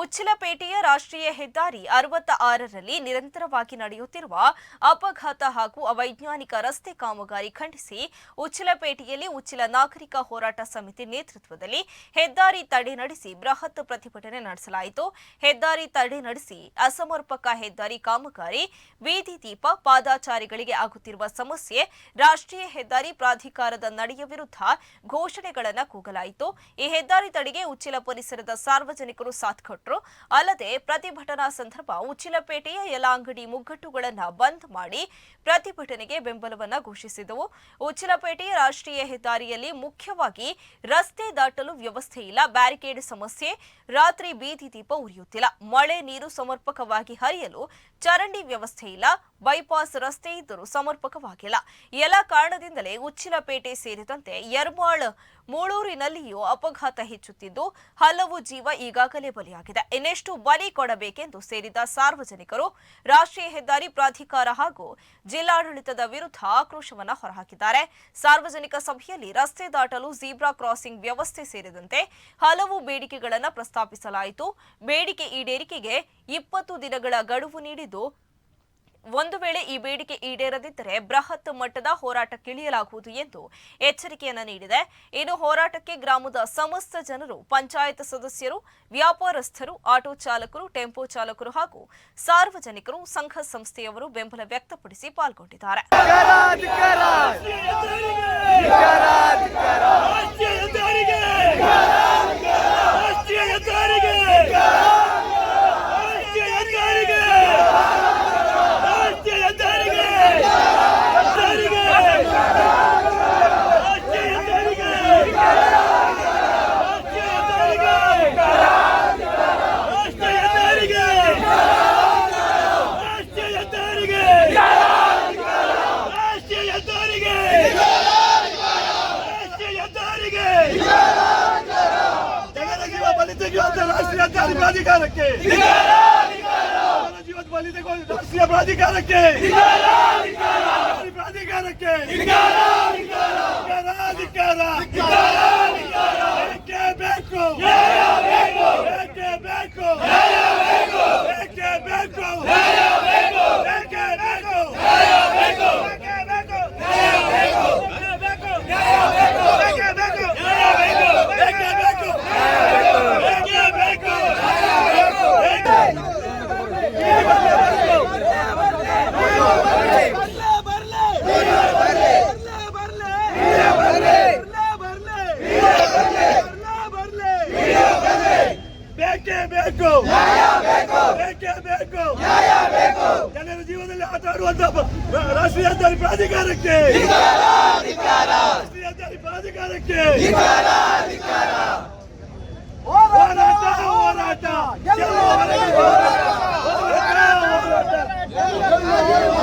ಉಚ್ಚಿಲಪೇಟೆಯ ರಾಷ್ಟ್ರೀಯ ಹೆದ್ದಾರಿ ಅರವತ್ತ ಆರರಲ್ಲಿ ನಿರಂತರವಾಗಿ ನಡೆಯುತ್ತಿರುವ ಅಪಘಾತ ಹಾಗೂ ಅವೈಜ್ಞಾನಿಕ ರಸ್ತೆ ಕಾಮಗಾರಿ ಖಂಡಿಸಿ ಉಚ್ಚಿಲಪೇಟೆಯಲ್ಲಿ ಉಚ್ಚಿಲ ನಾಗರಿಕ ಹೋರಾಟ ಸಮಿತಿ ನೇತೃತ್ವದಲ್ಲಿ ಹೆದ್ದಾರಿ ತಡೆ ನಡೆಸಿ ಬೃಹತ್ ಪ್ರತಿಭಟನೆ ನಡೆಸಲಾಯಿತು. ಹೆದ್ದಾರಿ ತಡೆ ನಡೆಸಿ ಅಸಮರ್ಪಕ ಹೆದ್ದಾರಿ ಕಾಮಗಾರಿ, ಬೀದಿ ದೀಪ, ಪಾದಾಚಾರಿಗಳಿಗೆ ಆಗುತ್ತಿರುವ ಸಮಸ್ಯೆ, ರಾಷ್ಟ್ರೀಯ ಹೆದ್ದಾರಿ ಪ್ರಾಧಿಕಾರದ ನಡೆಯ ವಿರುದ್ಧ ಘೋಷಣೆಗಳನ್ನು ಕೂಗಲಾಯಿತು. ಈ ಹೆದ್ದಾರಿ ತಡೆಗೆ ಉಚ್ಚಿಲ ಪರಿಸರದ ಸಾರ್ವಜನಿಕರು ಸಾಥ್ ಕೊಟ್ಟರು ಅಲ್ಲದೆ ಪ್ರತಿಭಟನಾ ಸಂದರ್ಭ ಉಚ್ಚಿಲಪೇಟೆಯ ಎಲ್ಲ ಅಂಗಡಿ ಮುಗ್ಗಟ್ಟುಗಳನ್ನು ಬಂದ್ ಮಾಡಿ ಪ್ರತಿಭಟನೆಗೆ ಬೆಂಬಲವನ್ನ ಘೋಷಿಸಿದವು. ಉಚ್ಚಿಲಪೇಟೆ ರಾಷ್ಟ್ರೀಯ ಹೆದ್ದಾರಿಯಲ್ಲಿ ಮುಖ್ಯವಾಗಿ ರಸ್ತೆ ದಾಟಲು ವ್ಯವಸ್ಥೆ ಇಲ್ಲ, ಬ್ಯಾರಿಕೇಡ್ ಸಮಸ್ಯೆ, ರಾತ್ರಿ ಬೀದಿ ದೀಪ ಉರಿಯುತ್ತಿಲ್ಲ. ಮಳೆ ನೀರು ಸಮರ್ಪಕವಾಗಿ ಹರಿಯಲು ಚರಂಡಿ ವ್ಯವಸ್ಥೆ ಇಲ್ಲ, ಬೈಪಾಸ್ ರಸ್ತೆ ಇದ್ದರೂ ಸಮರ್ಪಕವಾಗಿಲ್ಲ. ಎಲ್ಲ ಕಾರಣದಿಂದಲೇ ಉಚ್ಚಿಲಪೇಟೆ ಸೇರಿದಂತೆ ಯರ್ಮಾಳ್ ಮೂಳೂರಿನಲ್ಲಿಯೂ ಅಪಘಾತ ಹೆಚ್ಚುತ್ತಿದ್ದು ಹಲವು ಜೀವ ಈಗಾಗಲೇ ಬಲಿಯಾಗಿದೆ. ಇನ್ನೆಷ್ಟು ಬಲಿ ಕೊಡಬೇಕೆಂದು ಸೇರಿದ ಸಾರ್ವಜನಿಕರು ರಾಷ್ಟ್ರೀಯ ಹೆದ್ದಾರಿ ಪ್ರಾಧಿಕಾರ ಹಾಗೂ ಜಿಲ್ಲಾಡಳಿತದ ವಿರುದ್ಧ ಆಕ್ರೋಶವನ್ನು ಹೊರಹಾಕಿದ್ದಾರೆ. ಸಾರ್ವಜನಿಕ ಸಭೆಯಲ್ಲಿ ರಸ್ತೆ ದಾಟಲು ಜೀಬ್ರಾ ಕ್ರಾಸಿಂಗ್ ವ್ಯವಸ್ಥೆ ಸೇರಿದಂತೆ ಹಲವು ಬೇಡಿಕೆಗಳನ್ನು ಪ್ರಸ್ತಾಪಿಸಲಾಯಿತು. ಬೇಡಿಕೆ ಈಡೇರಿಕೆಗೆ ಇಪ್ಪತ್ತು ದಿನಗಳ ಗಡುವು ನೀಡಿದ್ದು ಒಂದು ವೇಳೆ ಈ ಬೇಡಿಕೆ ಈಡೇರದಿದ್ದರೆ ಬೃಹತ್ ಮಟ್ಟದ ಹೋರಾಟಕ್ಕಿಳಿಯಲಾಗುವುದು ಎಂದು ಎಚ್ಚರಿಕೆಯನ್ನು ನೀಡಿದೆ ಇನ್ನು ಹೋರಾಟಕ್ಕೆ ಗ್ರಾಮದ ಸಮಸ್ತ ಜನರು ಪಂಚಾಯತ್ ಸದಸ್ಯರು ವ್ಯಾಪಾರಸ್ಥರು ಆಟೋ ಚಾಲಕರು ಟೆಂಪೋ ಚಾಲಕರು ಹಾಗೂ ಸಾರ್ವಜನಿಕರು ಸಂಘ ಸಂಸ್ಥೆಯವರು ಬೆಂಬಲ ವ್ಯಕ್ತಪಡಿಸಿ ಪಾಲ್ಗೊಂಡಿದ್ದಾರೆ ರಾಷ್ಟ್ರೀಯ ಹೆದ್ದಾರಿಗೆ ರಾಷ್ಟ್ರೀಯ ಹೆದ್ದಾರಿಗೆ ರಾಷ್ಟ್ರೀಯ ಹೆದ್ದಾರಿಗೆ ರಾಷ್ಟ್ರೀಯ ಹೆದ್ದಾರಿಗೆ ಹೆದ್ದಾರಿಗೆ ರಾಷ್ಟ್ರೀಯ ಹೆದ್ದಾರಿಗೆ ರಾಷ್ಟ್ರೀಯ ಹೆದ್ದಾರಿಗೆ ರಾಷ್ಟ್ರೀಯ ಹೆದ್ದಾರಿಗೆ ರಾಷ್ಟ್ರೀಯ ಹೆದ್ದಾರಿಗೆ ರಾಷ್ಟ್ರೀಯ ಹೆದ್ದಾರಿಗೆ ರಾಷ್ಟ್ರೀಯ ಹೆದ್ದಾರಿಗೆ ಜನರ ಜೀವ ಬಲಿ ತೆಗೆಯುವಂತ ರಾಷ್ಟ್ರೀಯ ಪ್ರಾಧಿಕಾರಕ್ಕೆ ಜನರ ಜೀವದ ಬಲಿ ತೆಗೆಯುವಂತ ರಾಷ್ಟ್ರೀಯ ಪ್ರಾಧಿಕಾರಕ್ಕೆ. ಪ್ರಾಧಿಕಾರಕ್ಕೆ. ಬೇಕೇ? ಬೇಕು ಬೇಕೇ? ನ್ಯಾಯಕ್ಕೆ ಬೇಕು. ನ್ಯಾಯ ಬೇಕು ಜನರ ಜೀವನದಲ್ಲಿ ಆಟ ಆಡುವಂತ ರಾಷ್ಟ್ರೀಯ ಹೆದ್ದಾರಿ ಪ್ರಾಧಿಕಾರಕ್ಕೆ. ರಾಷ್ಟ್ರೀಯ ಹೆದ್ದಾರಿ ಪ್ರಾಧಿಕಾರಕ್ಕೆ. ಹೋರಾಟ ಹೋರಾಟ.